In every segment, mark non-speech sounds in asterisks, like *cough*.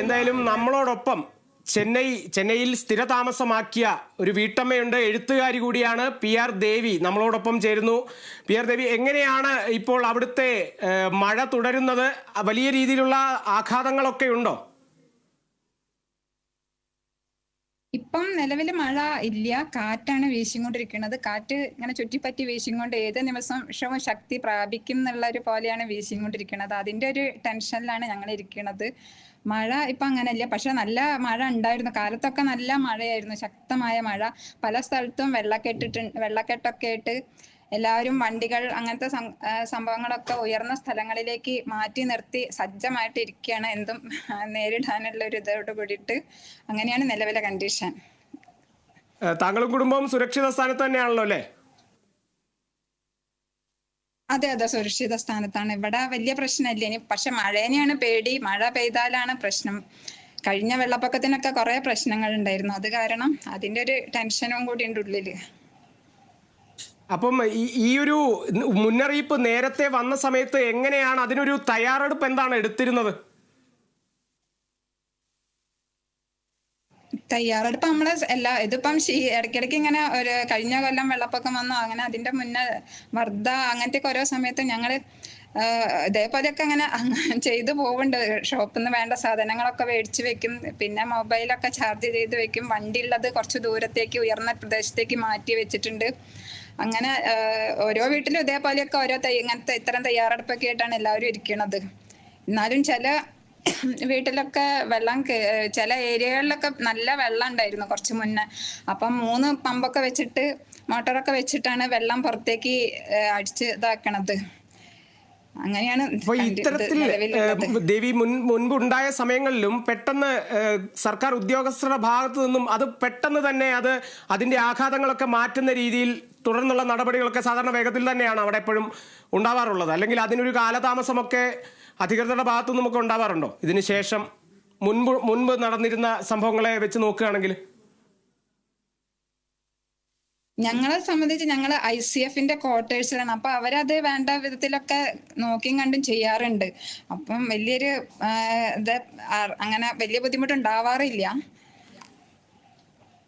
എന്തായാലും നമ്മളോടൊപ്പം ചെന്നൈ ചെന്നൈയിൽ സ്ഥിരതാമസമാക്കിയ ഒരു വീട്ടമ്മയുണ്ട്. എഴുത്തുകാരി കൂടിയാണ് പി ആർ ദേവി. നമ്മളോടൊപ്പം ചേരുന്നു. പി ആർ ദേവി എങ്ങനെയാണ് ഇപ്പോൾ അവിടുത്തെ മഴ തുടരുന്നത്? വലിയ രീതിയിലുള്ള ആഘാതങ്ങളൊക്കെ ഉണ്ടോ? ഇപ്പം നിലവിൽ മഴ ഇല്ല. കാറ്റാണ് വീശിക്കൊണ്ടിരിക്കുന്നത്. കാറ്റ് ഇങ്ങനെ ചുറ്റിപ്പറ്റി വീശിക്കൊണ്ട് ഏത് നിമിഷവും ശക്തി പ്രാപിക്കും എന്നുള്ള ഒരു പോലെയാണ് വീശിക്കൊണ്ടിരിക്കുന്നത്. അതിന്റെ ഒരു ടെൻഷനിലാണ് ഞങ്ങൾ ഇരിക്കുന്നത് മഴ ഇപ്പൊ അങ്ങനെയല്ല. പക്ഷെ നല്ല മഴ ഉണ്ടായിരുന്നു. കാലത്തൊക്കെ നല്ല മഴയായിരുന്നു. ശക്തമായ മഴ. പല സ്ഥലത്തും വെള്ളക്കെട്ടിട്ട് വെള്ളക്കെട്ടൊക്കെ ആയിട്ട് എല്ലാവരും വണ്ടികൾ അങ്ങനത്തെ സംഭവങ്ങളൊക്കെ ഉയർന്ന സ്ഥലങ്ങളിലേക്ക് മാറ്റി നിർത്തി സജ്ജമായിട്ട് ഇരിക്കുകയാണ്. എന്തും നേരിടാനുള്ള ഒരു ഇതോട് കൂടിയിട്ട് അങ്ങനെയാണ് നിലവിലെ കണ്ടീഷൻ താങ്കളും കുടുംബവും സുരക്ഷിത സ്ഥാനത്ത് തന്നെയാണല്ലോ അല്ലേ? അതെ അതെ സുരക്ഷിത സ്ഥാനത്താണ്. ഇവിടെ വലിയ പ്രശ്നമില്ല. ഇനി പക്ഷെ മഴേനെയാണ് പേടി. മഴ പെയ്താലാണ് പ്രശ്നം. കഴിഞ്ഞ വെള്ളപ്പൊക്കത്തിനൊക്കെ കുറെ പ്രശ്നങ്ങൾ ഉണ്ടായിരുന്നു അത് കാരണം അതിന്റെ ഒരു ടെൻഷനും കൂടി ഉണ്ട് ഉള്ളിൽ. അപ്പം ഈ- ഒരു മുന്നറിയിപ്പ് നേരത്തെ വന്ന സമയത്ത് എങ്ങനെയാണ് അതിനൊരു തയ്യാറെടുപ്പ് എന്താണ് എടുത്തിരുന്നത്? തയ്യാറെടുപ്പ് നമ്മൾ എല്ലാ ഇതിപ്പം ഇടയ്ക്കിടയ്ക്ക് ഇങ്ങനെ ഒരു കഴിഞ്ഞ കൊല്ലം വെള്ളപ്പൊക്കം വന്നു അങ്ങനെ അതിന്റെ മുന്നേ വർദ്ധ അങ്ങനത്തെ ഓരോ സമയത്ത് ഞങ്ങൾ ഇതേപോലെയൊക്കെ അങ്ങനെ *laughs* ചെയ്തു പോകുന്നുണ്ട് ഷോപ്പിൽ നിന്ന് വേണ്ട സാധനങ്ങളൊക്കെ മേടിച്ച് വെക്കും. പിന്നെ മൊബൈലൊക്കെ ചാർജ് ചെയ്ത് വെക്കും. വണ്ടി ഉള്ളത് കുറച്ച് ദൂരത്തേക്ക് ഉയർന്ന പ്രദേശത്തേക്ക് മാറ്റി വെച്ചിട്ടുണ്ട്. അങ്ങനെ ഓരോ വീട്ടിലും ഇതേപോലെയൊക്കെ ഓരോ ഇങ്ങനത്തെ ഇത്തരം തയ്യാറെടുപ്പൊക്കെ ആയിട്ടാണ് എല്ലാവരും ഇരിക്കുന്നത് എന്നാലും ചില *coughs* വീട്ടിലൊക്കെ വെള്ളം ചില ഏരിയകളിലൊക്കെ നല്ല വെള്ളം ഉണ്ടായിരുന്നു കുറച്ച് മുന്നേ. അപ്പം മൂന്ന് പമ്പൊക്കെ വെച്ചിട്ട് മോട്ടറൊക്കെ വെച്ചിട്ടാണ് വെള്ളം പുറത്തേക്ക് അടിച്ച് ഇതാക്കണത്. അങ്ങനെയാണ് ഇത്തരത്തിൽ ദേവി മുൻ മുൻപ്ുണ്ടായ സമയങ്ങളിലും പെട്ടെന്ന് സർക്കാർ ഉദ്യോഗസ്ഥരുടെ ഭാഗത്തു നിന്നും അത് പെട്ടെന്ന് തന്നെ അത് അതിന്റെ ആഘാതങ്ങളൊക്കെ മാറ്റുന്ന രീതിയിൽ തുടർന്നുള്ള നടപടികളൊക്കെ സാധാരണ വേഗത്തിൽ തന്നെയാണ് അവിടെ എപ്പോഴും ഉണ്ടാവാറുള്ളത്. അല്ലെങ്കിൽ അതിനൊരു കാലതാമസമൊക്കെ അധികൃതരുടെ ഭാഗത്തു നമുക്ക് ഉണ്ടാവാറുണ്ടോ? ഇതിനുശേഷം മുൻപ് മുൻപ് നടന്നിരുന്ന സംഭവങ്ങളെ വെച്ച് നോക്കുകയാണെങ്കിൽ. ഞങ്ങളെ സംബന്ധിച്ച് ഞങ്ങൾ ഐ സി എഫിന്റെ ക്വാർട്ടേഴ്സിലാണ്. അപ്പൊ അവരത് വേണ്ട വിധത്തിലൊക്കെ നോക്കിയും കണ്ടും ചെയ്യാറുണ്ട്. അപ്പം വലിയൊരു ഇത് അങ്ങനെ വലിയ ബുദ്ധിമുട്ട് ഉണ്ടാവാറില്ല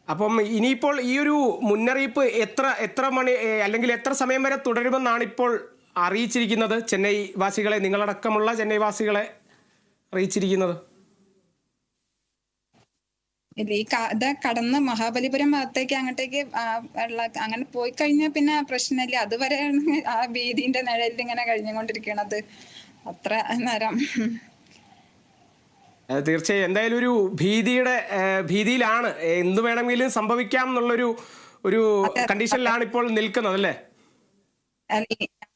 അപ്പം ഇനിയിപ്പോൾ ഈ ഒരു മുന്നറിയിപ്പ് എത്ര എത്ര മണി അല്ലെങ്കിൽ എത്ര സമയം വരെ തുടരുമെന്നാണ് ഇപ്പോൾ അറിയിച്ചിരിക്കുന്നത് ചെന്നൈ വാസികളെ നിങ്ങളടക്കമുള്ള ചെന്നൈ വാസികളെ അറിയിച്ചിരിക്കുന്നത്? ഇല്ല ഈ കഥ കടന്ന് മഹാബലിപുരം ഭാഗത്തേക്ക് അങ്ങോട്ടേക്ക് അങ്ങനെ പോയി കഴിഞ്ഞാൽ പിന്നെ പ്രശ്നമില്ല. അതുവരെ ആ ഭീതിന്റെ നിഴലിൽ ഇങ്ങനെ കഴിഞ്ഞുകൊണ്ടിരിക്കണത്. അത്ര നേരം. തീർച്ചയായും. എന്തായാലും ഒരു ഭീതിയുടെ ഭീതിയിലാണ്. എന്ത് വേണമെങ്കിലും സംഭവിക്കാം എന്നുള്ളൊരു ഒരു കണ്ടീഷനിലാണ് ഇപ്പോൾ നിൽക്കുന്നത് അല്ലേ?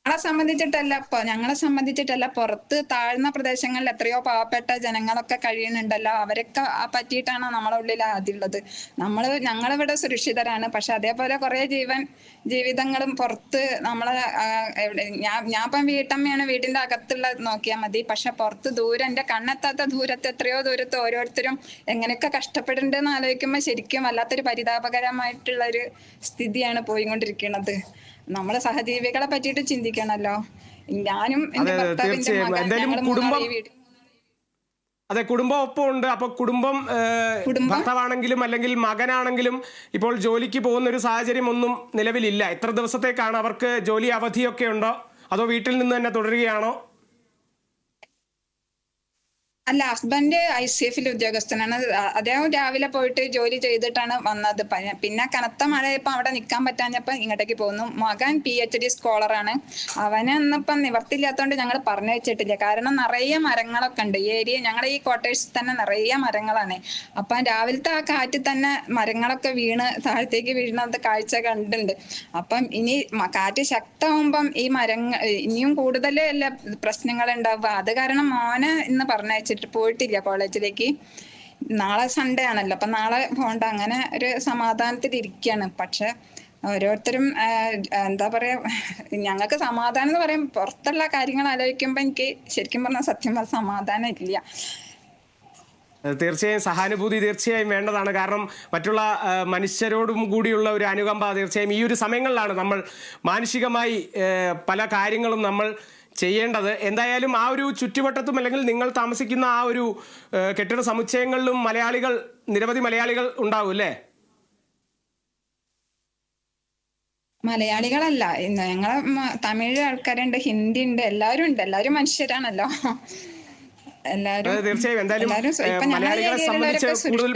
ഞങ്ങളെ സംബന്ധിച്ചിട്ടല്ല ഞങ്ങളെ സംബന്ധിച്ചിട്ടല്ല പുറത്ത് താഴ്ന്ന പ്രദേശങ്ങളിൽ എത്രയോ പാവപ്പെട്ട ജനങ്ങളൊക്കെ കഴിയുന്നുണ്ടല്ലോ. അവരൊക്കെ പറ്റിയിട്ടാണ് നമ്മളെ ഉള്ളിൽ ആദ്യമുള്ളത് നമ്മൾ ഞങ്ങളിവിടെ സുരക്ഷിതരാണ്. പക്ഷെ അതേപോലെ കുറെ ജീവൻ ജീവിതങ്ങളും പുറത്ത് നമ്മളെ ഞാൻ ഞാൻ ഇപ്പം വീട്ടമ്മയാണ് വീടിന്റെ അകത്തുള്ള നോക്കിയാൽ മതി. പക്ഷെ പുറത്ത് ദൂരം എന്റെ കണ്ണെത്താത്ത ദൂരത്ത് എത്രയോ ദൂരത്ത് ഓരോരുത്തരും എങ്ങനെയൊക്കെ കഷ്ടപ്പെടുന്നുണ്ടെന്ന് ആലോചിക്കുമ്പോൾ ശരിക്കും വല്ലാത്തൊരു പരിതാപകരമായിട്ടുള്ള ഒരു സ്ഥിതിയാണ് പോയിക്കൊണ്ടിരിക്കുന്നത്. നമ്മളെ സഹജീവികളെ പറ്റിയിട്ട് ചിന്തിക്കണല്ലോ. ഞാനും എന്റെ കുടുംബം- അതെ കുടുംബം ഒപ്പം ഉണ്ട് അപ്പൊ കുടുംബം? ഭർത്താവാണെങ്കിലും അല്ലെങ്കിൽ മകനാണെങ്കിലും ഇപ്പോൾ ജോലിക്ക് പോകുന്ന ഒരു സാഹചര്യം ഒന്നും നിലവിലില്ല. എത്ര ദിവസത്തേക്കാണ് അവർക്ക് ജോലി അവധിയൊക്കെ ഉണ്ടോ? അതോ വീട്ടിൽ നിന്ന് തന്നെ തുടരുകയാണോ? അല്ല ഹസ്ബൻഡ് ഐ സി എഫിൽ ഉദ്യോഗസ്ഥനാണ്. അദ്ദേഹം രാവിലെ പോയിട്ട് ജോലി ചെയ്തിട്ടാണ് വന്നത്. പിന്നെ കനത്ത മഴയപ്പോ അവിടെ നിൽക്കാൻ പറ്റാഞ്ഞപ്പോ ഇങ്ങോട്ടേക്ക് പോകുന്നു. മകൻ പി എച്ച് ഡി സ്കോളറാണ്. അവനെ ഇന്നിപ്പം നിവർത്തില്ലാത്തതുകൊണ്ട് ഞങ്ങൾ പറഞ്ഞു വെച്ചിട്ടില്ല. കാരണം നിറയെ മരങ്ങളൊക്കെ ഉണ്ട്. ഏരിയ ഞങ്ങളുടെ ഈ ക്വാർട്ടേഴ്സിൽ തന്നെ നിറയെ മരങ്ങളാണ്. അപ്പം രാവിലത്തെ ആ കാറ്റിൽ തന്നെ മരങ്ങളൊക്കെ വീണ് താഴത്തേക്ക് വീഴുന്നത് കാഴ്ച കണ്ടുണ്ട് അപ്പം ഇനി കാറ്റ് ശക്തമാകുമ്പം ഈ മരങ്ങൾ ഇനിയും കൂടുതൽ അല്ല പ്രശ്നങ്ങൾ ഉണ്ടാവുക അത് കാരണം മോനെ ഇന്ന് പറഞ്ഞയച്ചിട്ട് പോയിട്ടില്ല കോളേജിലേക്ക്. നാളെ സൺഡേ ആണല്ലോ. അപ്പൊ നാളെ പോണ്ട. അങ്ങനെ ഒരു സമാധാനത്തിൽ ഇരിക്കുകയാണ് പക്ഷെ ഓരോരുത്തരും എന്താ പറയാ ഞങ്ങൾക്ക് സമാധാനം എന്ന് പറയും പുറത്തുള്ള കാര്യങ്ങൾ ആലോചിക്കുമ്പോ എനിക്ക് ശരിക്കും പറഞ്ഞാൽ സത്യം പറഞ്ഞ സമാധാനം ഇല്ല. തീർച്ചയായും സഹാനുഭൂതി തീർച്ചയായും വേണ്ടതാണ്. കാരണം മറ്റുള്ള മനുഷ്യരോടും കൂടിയുള്ള ഒരു അനുകമ്പ തീർച്ചയായും ഈ ഒരു സമയങ്ങളിലാണ് നമ്മൾ മാനുഷികമായി പല കാര്യങ്ങളും നമ്മൾ ചെയ്യേണ്ടത്. എന്തായാലും ആ ഒരു ചുറ്റുവട്ടത്തും അല്ലെങ്കിൽ നിങ്ങൾ താമസിക്കുന്ന ആ ഒരു കെട്ടിട സമുച്ചയങ്ങളിലും മലയാളികൾ നിരവധി മലയാളികൾ ഉണ്ടാവും അല്ലേ? മലയാളികളല്ല. ഞങ്ങളെ തമിഴ് ആൾക്കാരുണ്ട് ഹിന്ദി ഉണ്ട് എല്ലാവരും ഉണ്ട്. എല്ലാവരും മനുഷ്യരാണല്ലോ. എല്ലാവരും തീർച്ചയായും. എന്തായാലും മലയാളികളെ സംബന്ധിച്ച് കൂടുതൽ.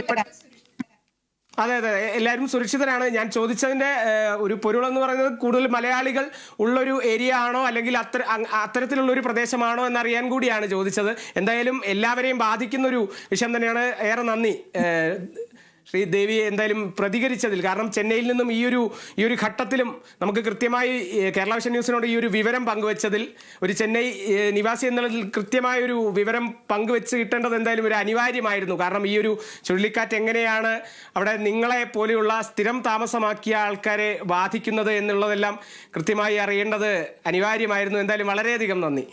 അതെ അതെ. എല്ലാവരും സുരക്ഷിതരാണ്. ഞാൻ ചോദിച്ചതിന്റെ ഒരു പൊരുൾ എന്ന് പറയുന്നത് കൂടുതൽ മലയാളികൾ ഉള്ളൊരു ഏരിയ ആണോ അല്ലെങ്കിൽ അത്ര അത്തരത്തിലുള്ള ഒരു പ്രദേശമാണോ എന്നറിയാൻ കൂടിയാണ് ചോദിച്ചത്. എന്തായാലും എല്ലാവരെയും ബാധിക്കുന്ന ഒരു വിഷയം തന്നെയാണ്. ഏറെ നന്ദി. ശ്രീ ദേവി എന്തായാലും പ്രതികരിച്ചതിൽ കാരണം ചെന്നൈയിൽ നിന്നും ഈ ഒരു ഈ ഒരു ഘട്ടത്തിലും നമുക്ക് കൃത്യമായി കേരള വിഷൻ ന്യൂസിനോട് ഈ ഒരു വിവരം പങ്കുവച്ചതിൽ ഒരു ചെന്നൈ നിവാസി എന്നുള്ളതിൽ കൃത്യമായ ഒരു വിവരം പങ്കുവെച്ച് കിട്ടേണ്ടത് എന്തായാലും ഒരു അനിവാര്യമായിരുന്നു. കാരണം ഈ ഒരു ചുഴലിക്കാറ്റ് എങ്ങനെയാണ് അവിടെ നിങ്ങളെ പോലെയുള്ള സ്ഥിരം താമസമാക്കിയ ആൾക്കാരെ ബാധിക്കുന്നത് എന്നുള്ളതെല്ലാം കൃത്യമായി അറിയേണ്ടത് അനിവാര്യമായിരുന്നു. എന്തായാലും വളരെയധികം നന്ദി.